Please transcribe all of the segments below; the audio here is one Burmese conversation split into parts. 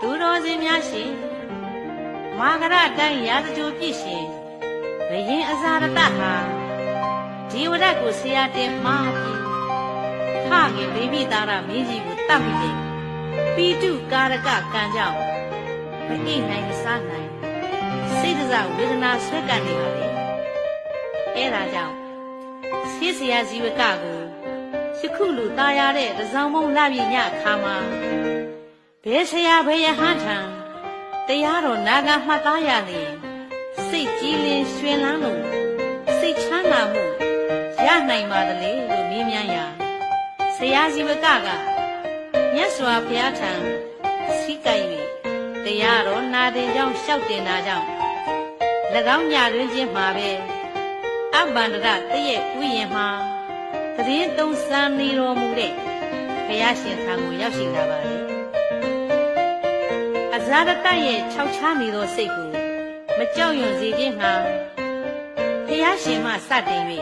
သူတော်စင်များရှင်မာကရတိုင်းရာဇကြိုပြည့်ရှင်ဘယင်အဇာရတဟာဒီဝရတ်ကိုဆရာတင်မှားပြီးခခင်ဗိမိသားရမင်းကြီးကိုတတ်ပြီးတယ်ပီတုကာရကကံကြောင့်မအိမ်နိုင်မစားနိုင်စိတ်ဒဇဝေဒနာဆွဲကပ်နေပါလေအဲဒါကြောင့်ဆေးဆရာဇီဝကကိုယခုလူตายရတဲ့တစောင်းမုံလှပြညအခါမှာ ဘယ်ဆရာဘယ်ယဟန်ထံတရားတော်နာဂမှတ်သားရနေစိတ်ကြည်လင်ရွှင်လန်းလို့စိတ်ချမ်းသာမှုရနိုင်ပါသလေလို့မေးမြန်းရာဆရာဇီဝကကမြတ်စွာဘုရားထံစီကပ်၍တရားတော်နာတင်ကြောင့်လျှောက်တင်တာကြောင့်၎င်းညတွင်ချင်းမှာပဲအဘန္ဒရတည့်ရဲ့ဥယျာဉ်မှာတရင်သုံးစံနေတော်မူတဲ့ဘုရားရှင်ထံကိုရောက်ရှိလာပါလေအ ဇာရတရဲ့ခြောက်ချားနေသောစိတ်ကိုမကြောက်ရွံ့စေခြင်းငှာဘုရားရှင်မှစတင်၍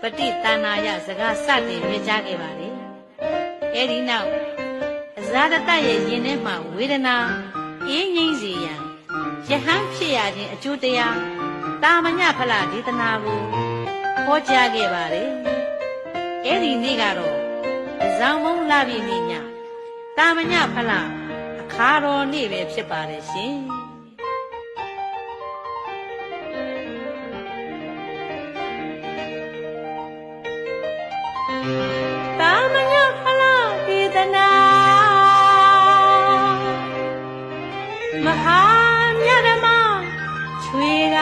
ပฏิတဏ္ဍာယစကားစတင်မြကြားခဲ့ပါလေအဲဒီနောက်အဇာရတရဲ့ယင်ထဲမှာဝေဒနာအေးငိမ့်စေရန်ယဟန်ဖြစ်ရခြင်းအကျိုးတရားတာမညဖလားဒေသနာကိုဟောကြားခဲ့ပါတယ်။အဲ့ဒီနေ့ကတော့ဇောင်းမုံလာပြီနေ့ညတာမညဖလားအ ခါတော်နေ့ပဲဖြစ်ပါတယ်ရှင်။တာမညဖလားဒေသနာမဟာမြတ်ဓမ္မချွေက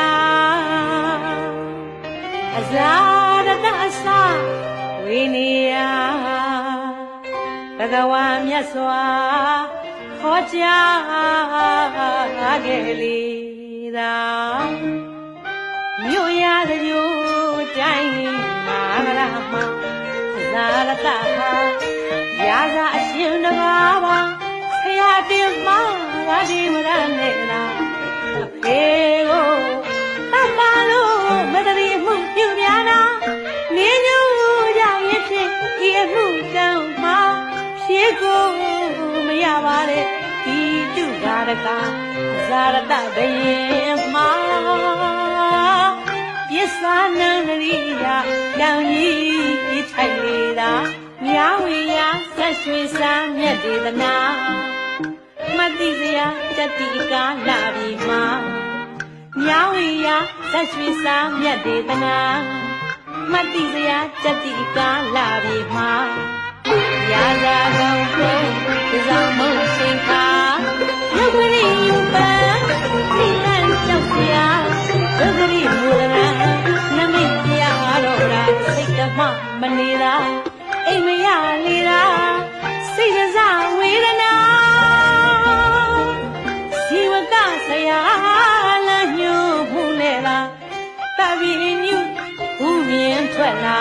အဇာရတအစဝိနေယဘဂဝါမြတ်စွာ ဟောကြားခဲ့လေသာမြို့ရသညိုတိုင်းမာရမအဇာရတဟာရာဇအရှင်တကားပါဖရာတင်မငါဒီမရနဲ့လားအဖေကိုတတ်ပါလို့မတရီမှုပြုများတာနင်းညူကြရင်ဖြင့်ဒီအမှုတောင်းမှာဖြေကို မရပါနဲ့ဒီတုကာရကဇာရတဘယင်မှာပစ္စာနန္ဒရိယလောင်ကြီးထိုက်လေတာမြာဝေယဆက်ရွှေစာမြတ်ဒေသနာမတိစရာတတိကာလာပြီမှာမြာဝေယဆက်ရွှေစာမြတ်ဒေသနာမတိစရာတတိကာလာပြီမှာ င်ထွက်လာ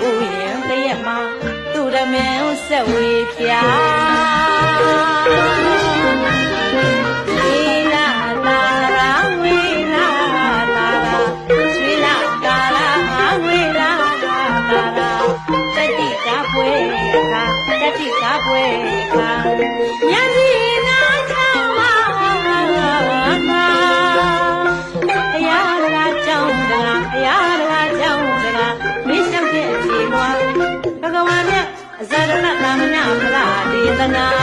ဥယင်တရက်မှာသူရမင်းဆက်ဝေဖြာဝေလာလာရာဝေလာလာရာဝေလာကာလာဝေလာလာရာတတိကပွဲခါတတိကပွဲခါညစီ ရဏတာမညဖလားဒေသနာ